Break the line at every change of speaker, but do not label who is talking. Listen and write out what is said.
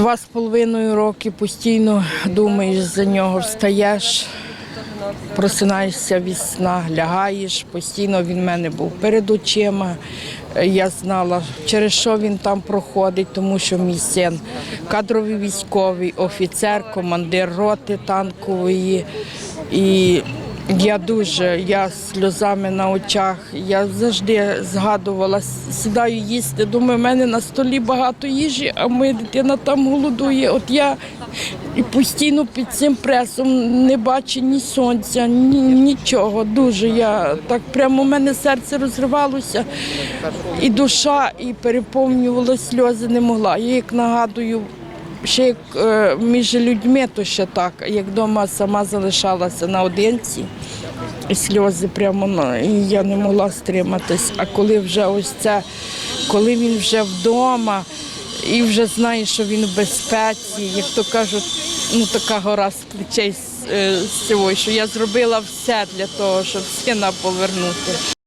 Два з половиною роки постійно думаєш за нього, встаєш, просинаєшся від сна, лягаєш. Постійно він в мене був перед очима. Я знала, через що він там проходить, тому що мій син кадровий військовий, офіцер, командир роти танкової. І я дуже, я сльозами на очах. Я завжди згадувала, сідаю їсти. Думаю, в мене на столі багато їжі, а моя дитина там голодує. От я і постійно під цим пресом не бачу ні сонця, ні нічого. Дуже я так прямо в мене серце розривалося, і душа, і переповнювала сльози не могла. Я як нагадую. Ще як е, між людьми, то ще так, як вдома сама залишалася наодинці, сльози прямо і я не могла стриматись. А коли вже ось це, коли він вже вдома і вже знає, що він в безпеці, як то кажуть, ну така гора з плечей з, е, цього, що я зробила все для того, щоб сина повернути.